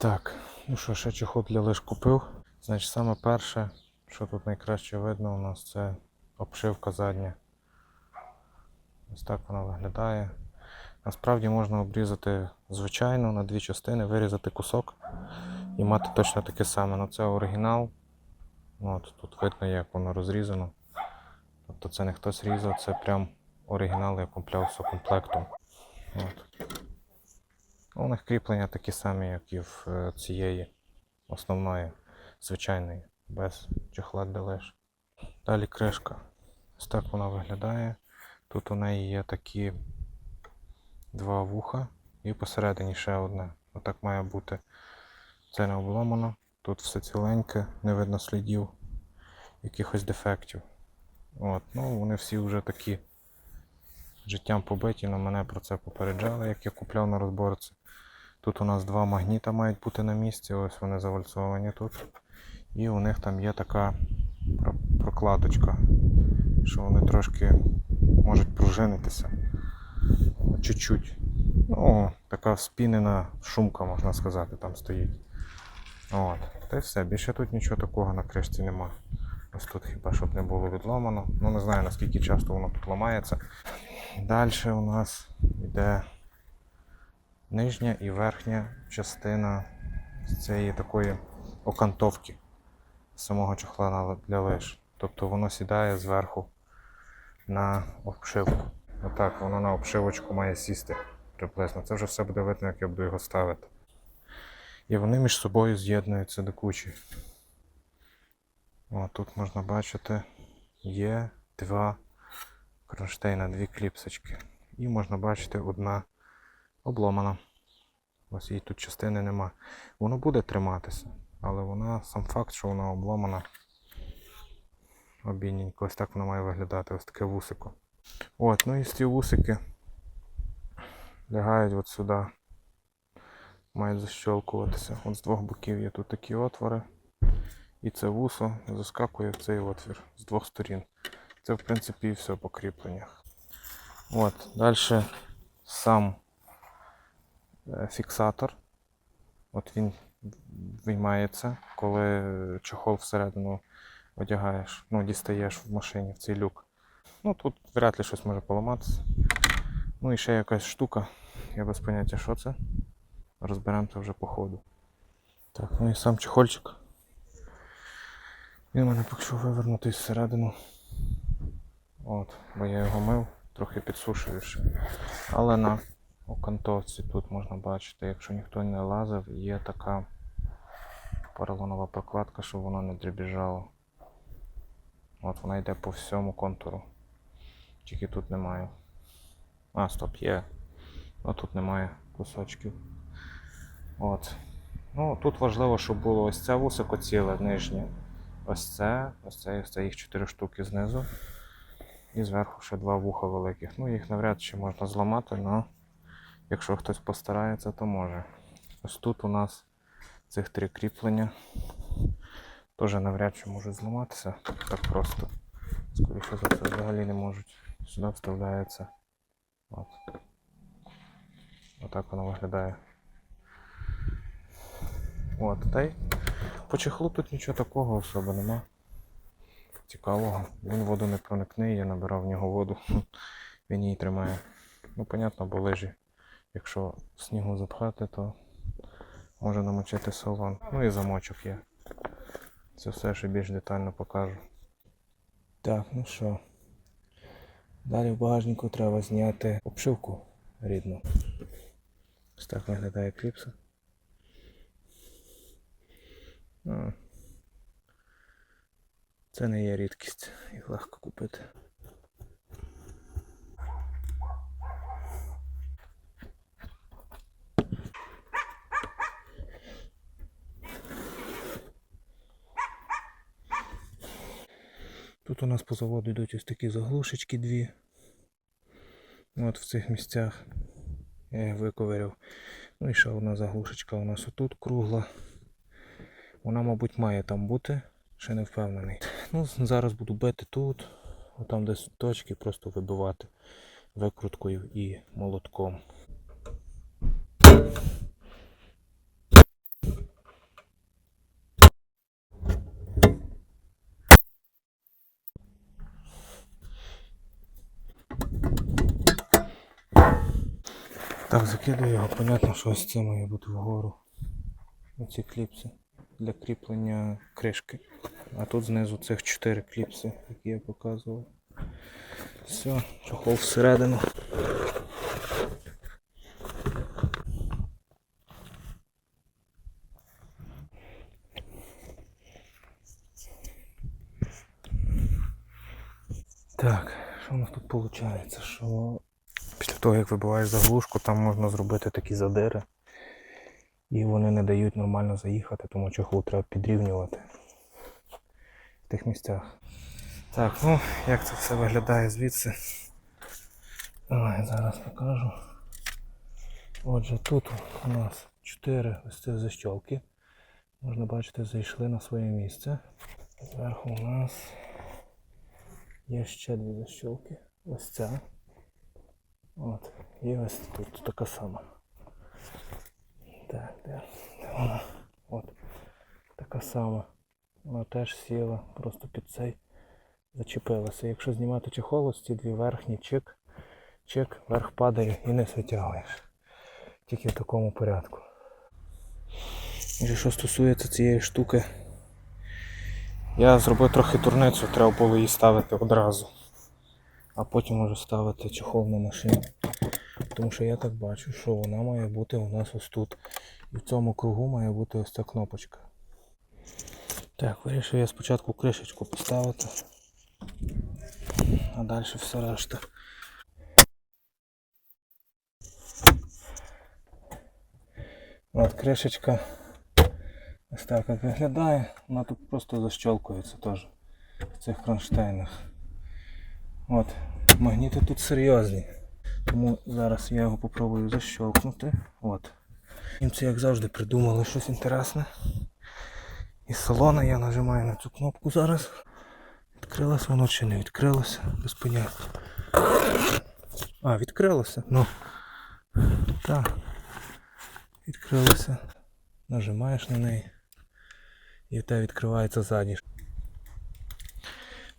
Так, ну що, ще чехол для лиш купив. Значить, саме перше, що тут найкраще видно у нас, це обшивка задня. Ось так вона виглядає. Насправді можна обрізати звичайно на дві частини, вирізати кусок і мати точно таке саме. Ну це оригінал. Ну, От, тут видно, як воно розрізано. Тобто це не хтось різав, це прям оригінал, я купляв комплектом. От. У них кріплення такі самі, як і в е, цієї основної, звичайної, без чехла лиш. Далі кришка. Ось так вона виглядає. Тут у неї є такі два вуха і посередині ще одне. Отак має бути. Це не обломано. Тут все ціленьке, не видно слідів, якихось дефектів. От, ну вони всі вже такі життям побиті, але мене про це попереджали, як я купляв на розборці. Тут у нас два магніта мають бути на місці, ось вони завальцовані тут. І у них там є така прокладочка, що вони трошки можуть пружинитися. Чуть-чуть. Ну, така спінена шумка, можна сказати, там стоїть. От. Та й все. Більше тут нічого такого на кришці нема. Ось тут хіба щоб не було відломано. Ну не знаю наскільки часто воно тут ламається. Далі у нас йде нижня і верхня частина цієї такої окантовки самого чохла для лиш. Тобто воно сідає зверху на обшивку. Отак, воно на обшивочку має сісти приблизно. Це вже все буде видно, як я буду його ставити. І вони між собою з'єднуються до кучі. О, тут можна бачити, є два кронштейна, дві кліпсочки. І можна бачити, одна обломана. Ось її тут частини нема. Воно буде триматися, але вона, сам факт, що вона обломана. Обійненько, ось так вона має виглядати, ось таке вусико. От, ну і ці вусики лягають от сюди. Мають защолкуватися. От з двох боків є тут такі отвори. І це вусо заскакує в цей отвір з двох сторін. Це, в принципі, і все по кріпленнях. От, далі сам фіксатор. От він виймається, коли чохол всередину одягаєш, ну, дістаєш в машині в цей люк. Ну тут вряд ли щось може поламатися. Ну і ще якась штука. Я без поняття, що це. Розберемося вже по ходу. Так, ну і сам чехольчик. Він мене поки що вивернутий всередину. От, бо я його мив, трохи підсушую ще. Але на окантовці тут можна бачити, якщо ніхто не лазив, є така поролонова прокладка, щоб воно не дребіжало. От вона йде по всьому контуру. Тільки тут немає. А, стоп, є. Ну тут немає кусочків. От. Ну, тут важливо, щоб було ось це вусико ціле нижнє. Ось це, ось це, ось це їх 4 штуки знизу. І зверху ще два вуха великих. Ну, їх навряд чи можна зламати, але якщо хтось постарається, то може. Ось тут у нас цих три кріплення. Теж навряд чи можуть зламатися так просто. Скоріше за це взагалі не можуть. Сюди вставляється. От. Отак воно виглядає. От, та й по чехлу тут нічого такого особо нема. Цікавого. Він воду не проникне, я набирав в нього воду. Він її тримає. Ну, понятно, бо лижі. Якщо снігу запхати, то може намочити салон. Ну і замочок є. Це все ще більш детально покажу. Так, ну що. Далі в багажнику треба зняти обшивку рідну. Ось так виглядає кліпса. Це не є рідкість, їх легко купити. Тут у нас по заводу йдуть ось такі заглушечки дві. От в цих місцях я їх виковиряв. Ну і ще одна заглушечка у нас отут кругла. Вона, мабуть, має там бути, ще не впевнений. Ну, зараз буду бити тут, отам десь точки, просто вибивати викруткою і молотком. Так, закидаю його, понятно, що ось це має бути вгору. Оці кліпси для кріплення кришки. А тут знизу цих 4 кліпси, які я показував. Все, чохол всередину. Так, що у нас тут виходить? Що того, як вибиваєш заглушку, там можна зробити такі задири. І вони не дають нормально заїхати, тому чохол треба підрівнювати в тих місцях. Так, ну як це все виглядає звідси. Давай зараз покажу. Отже, тут у нас 4 ось ці защолки. Можна бачити, зайшли на своє місце. Зверху у нас є ще дві защолки. Ось ця. От. І ось тут така сама. Так, де, вона? От. Така сама. Вона теж сіла просто під цей зачепилася. Якщо знімати чехол, ці дві верхні чик, чик, верх падає і не витягуєш. Тільки в такому порядку. І що стосується цієї штуки, я зробив трохи турницю, треба було її ставити одразу. А потім вже ставити чехол на машину. Тому що я так бачу, що вона має бути у нас ось тут. І в цьому кругу має бути ось ця кнопочка. Так, вирішив я спочатку кришечку поставити, а далі все решта. От кришечка ось так як виглядає, вона тут просто защелкується теж в цих кронштейнах. От, магніти тут серйозні. Тому зараз я його попробую защелкнути. От. Німці, як завжди, придумали щось інтересне. Із салона я нажимаю на цю кнопку зараз. Відкрилось воно чи не відкрилося, без поняття. А, відкрилося. Ну. Так. Відкрилося. Нажимаєш на неї. І тебе відкривається задній.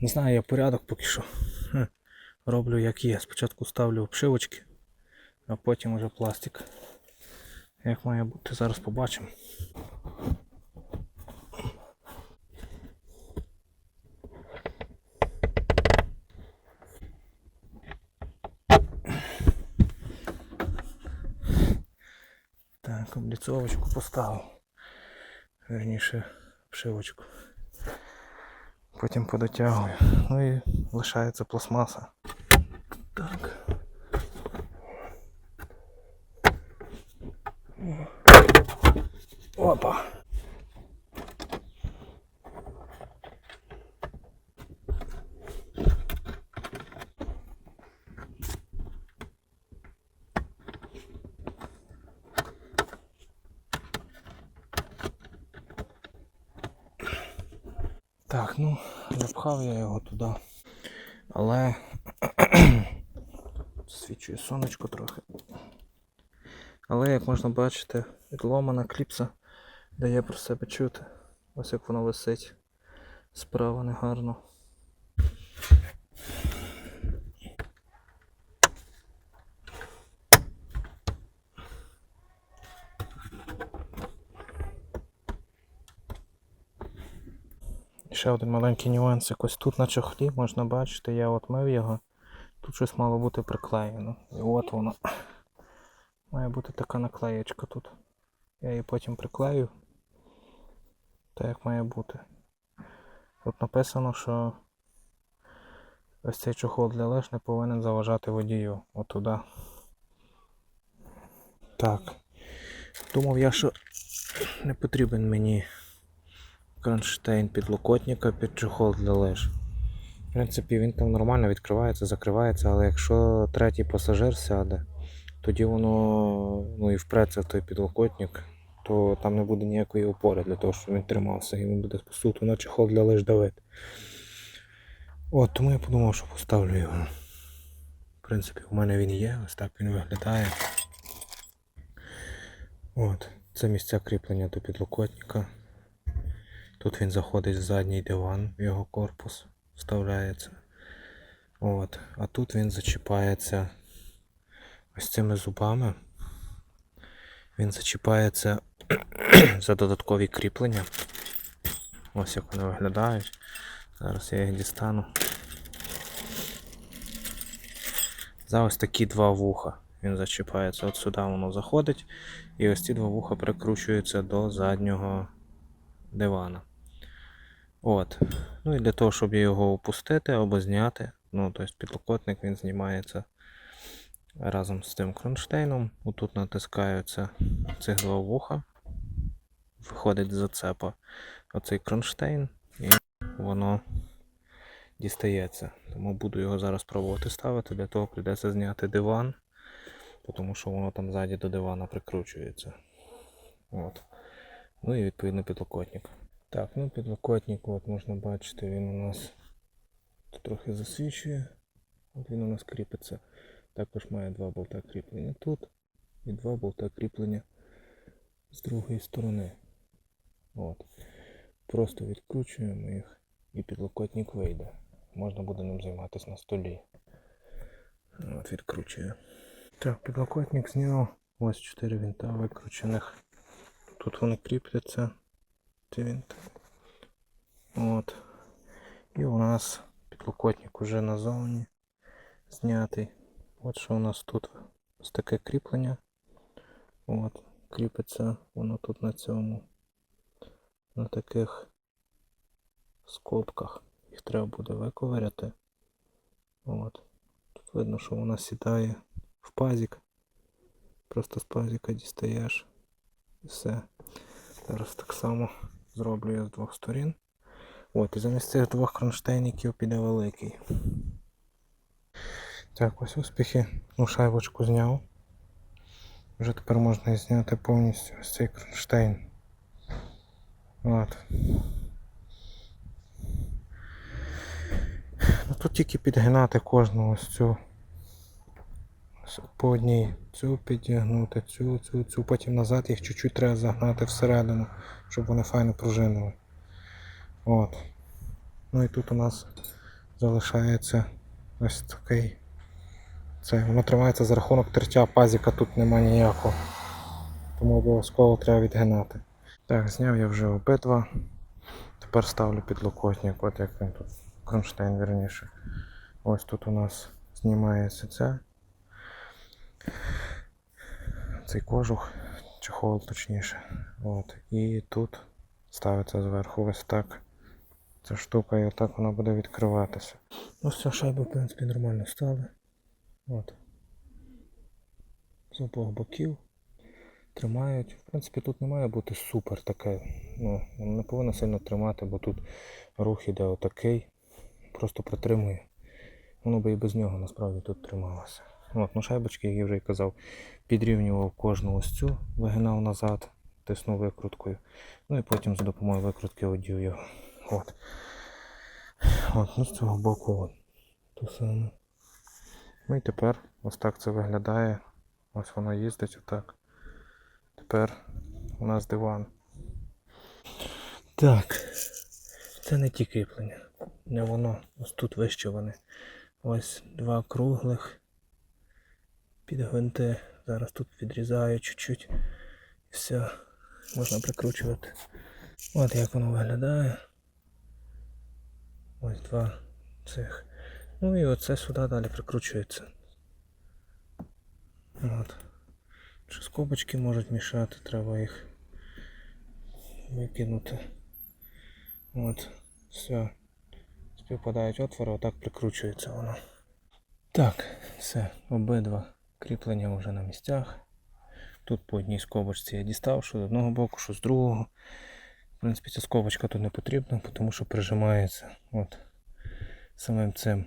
Не знаю, я порядок поки що. Роблю як є. Спочатку ставлю обшивочки, а потім уже пластик. Як має бути, зараз побачимо. Так, обліцовочку поставив. Верніше обшивочку. Потім подотягую. Ну і лишається пластмаса. Так. Опа. Так, ну, запхав я його туди. Свічує сонечко трохи. Але як можна бачити, відломана кліпса дає про себе чути. Ось як воно висить. Справа негарно. Ще один маленький нюанс. Якось тут на чохлі можна бачити, я от мив його. Тут щось мало бути приклеєно. І от воно. Має бути така наклеєчка тут. Я її потім приклею. Так як має бути. Тут написано, що ось цей чохол для лиш не повинен заважати водію. От туди. Так. Думав я, що не потрібен мені кронштейн підлокотника під чохол для лиш. В принципі, він там нормально відкривається, закривається, але якщо третій пасажир сяде, тоді воно ну, і впреться в той підлокотник, то там не буде ніякої опори для того, щоб він тримався, і він буде суто на чохол для лиш давити. От, тому я подумав, що поставлю його. В принципі, у мене він є, ось так він виглядає. От, це місця кріплення до підлокотника. Тут він заходить в задній диван, в його корпус вставляється. От. А тут він зачіпається ось цими зубами він зачіпається за додаткові кріплення. Ось як вони виглядають. Зараз я їх дістану. За ось такі два вуха. Він зачіпається. От сюди воно заходить. І ось ці два вуха прикручуються до заднього дивана. От. Ну і для того, щоб його опустити або зняти, ну, тобто підлокотник він знімається разом з тим кронштейном. Отут натискаються цих два вуха. Виходить з зацепа оцей кронштейн, і воно дістається. Тому буду його зараз пробувати ставити. Для того прийдеться зняти диван, тому що воно там ззаді до дивана прикручується. От. Ну і відповідно підлокотник. Так, ну підлокотник, от можна бачити, він у нас трохи засвічує. От він у нас кріпиться. Також має два болта кріплення тут і два болта кріплення з другої сторони. От. Просто відкручуємо їх і підлокотник вийде. Можна буде ним займатися на столі. От відкручую. Так, підлокотник зняв. Ось 4 винта викручених. Тут вони кріпляться. Ці винти. От. І у нас підлокотник уже назовні знятий. От що у нас тут ось таке кріплення. От, кріпиться воно тут на цьому. На таких скобках. Їх треба буде виковиряти. От. Тут видно, що вона сідає в пазик. Просто з пазика дістаєш. І все. Зараз так само зроблю я з двох сторін. От, і замість цих двох кронштейників піде великий. Так, ось успіхи. Ну, шайбочку зняв. Вже тепер можна зняти повністю ось цей кронштейн. От. Ну, тут тільки підгинати кожну ось цю. По одній цю підігнути, цю, цю, цю, потім назад їх чуть-чуть треба загнати всередину, щоб вони файно пружинили. От. Ну і тут у нас залишається ось такий. Це воно тримається за рахунок тертя пазіка, тут нема ніякого. Тому обов'язково треба відгинати. Так, зняв я вже обидва. Тепер ставлю підлокотник, от як він тут, кронштейн вірніше. Ось тут у нас знімається це. Цей кожух, чехол точніше. От. І тут ставиться зверху ось так. Ця штука і отак вона буде відкриватися. Ну все, шайби, в принципі, нормально стали. От. З обох боків тримають. В принципі, тут не має бути супер таке. Ну, не повинно сильно тримати, бо тут рух іде отакий. Просто притримує. Воно би і без нього насправді тут трималося. От, ну шайбочки, як я вже і казав, підрівнював кожну ось цю, вигинав назад, тиснув викруткою. Ну і потім за допомогою викрутки одів його. От. От, ну з цього боку от. То саме. Ну і тепер ось так це виглядає. Ось воно їздить отак. Тепер у нас диван. Так. Це не ті кріплення. Не воно. Ось тут вище вони. Ось два круглих. Під гвинти. Зараз тут відрізаю чуть-чуть. Все. Можна прикручувати. От як воно виглядає. Ось два цих. Ну і оце сюди далі прикручується. От. Чи скобочки можуть мішати, треба їх викинути. От, все. Співпадають отвори, отак прикручується воно. Так, все, обидва кріплення вже на місцях. Тут по одній скобочці я дістав, що з одного боку, що з другого. В принципі, ця скобочка тут не потрібна, тому що прижимається от самим цим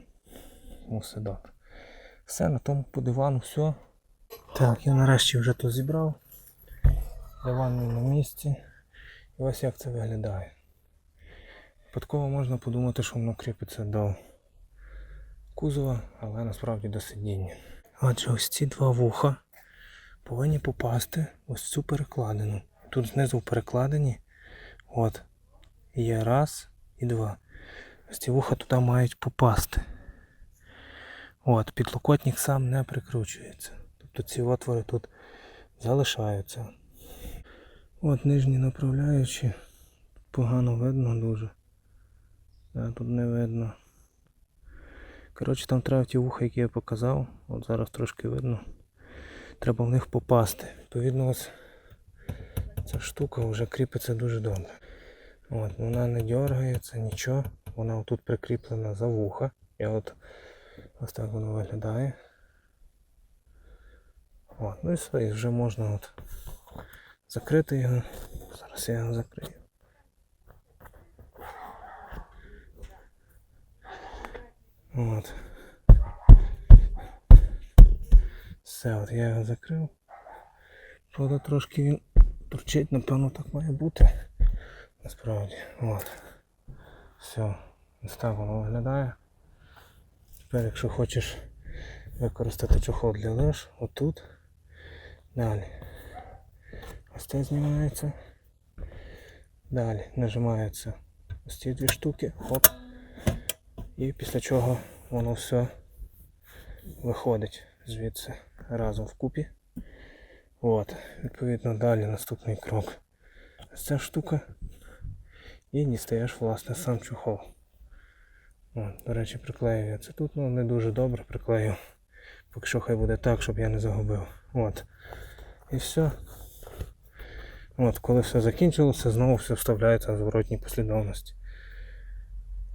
добре. Все, на тому по дивану все. Так, я нарешті вже то зібрав. Диван на місці. І ось як це виглядає. Випадково можна подумати, що воно кріпиться до кузова, але насправді до сидіння. Отже, ось ці два вуха повинні попасти ось цю перекладину. Тут знизу в перекладині от, є раз і два. Ось ці вуха туди мають попасти. От, підлокотник сам не прикручується. Тобто ці отвори тут залишаються. От нижні направляючі. Погано видно дуже. Да, тут не видно. Коротше, там треба ті вуха, які я показав. От зараз трошки видно. Треба в них попасти. Відповідно, ось ця штука вже кріпиться дуже добре. От, вона не дергається, нічого. Вона тут прикріплена за вуха. І от ось так воно виглядає. От, ну і все, і вже можна от закрити його. Зараз я його закрию. От. Все, от я його закрив. Правда, трошки він турчить, напевно, так має бути. Насправді. От. Все. Ось так воно виглядає. Тепер, якщо хочеш використати чохол для лиш, отут. Далі. Ось це знімається. Далі нажимаються ось ці дві штуки. Хоп. І після чого воно все виходить звідси разом вкупі. От, відповідно, далі наступний крок. Ось ця штука. І дістаєш, власне, сам чохол. От, до речі, приклею я це тут, ну не дуже добре приклею. Поки що хай буде так, щоб я не загубив. От. І все. От, коли все закінчилося, знову все вставляється в зворотній послідовності.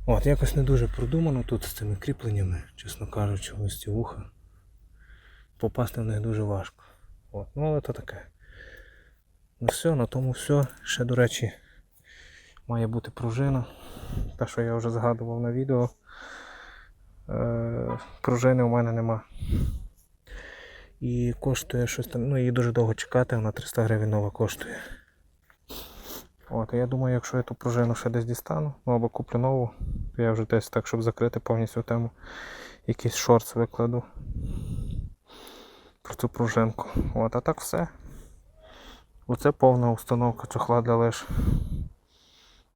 От, якось не дуже продумано тут з цими кріпленнями, чесно кажучи, ось ці вуха. Попасти в них дуже важко. От, ну але то таке. Ну все, на тому все. Ще, до речі, має бути пружина. Те, що я вже згадував на відео. Е, пружини у мене нема. І коштує щось там, ну її дуже довго чекати, вона 300 гривень нова коштує. От, я думаю, якщо я ту пружину ще десь дістану, ну або куплю нову, то я вже десь так, щоб закрити повністю тему, якийсь шорт викладу про цю пружинку. От, а так все. Оце повна установка чохла для лиш.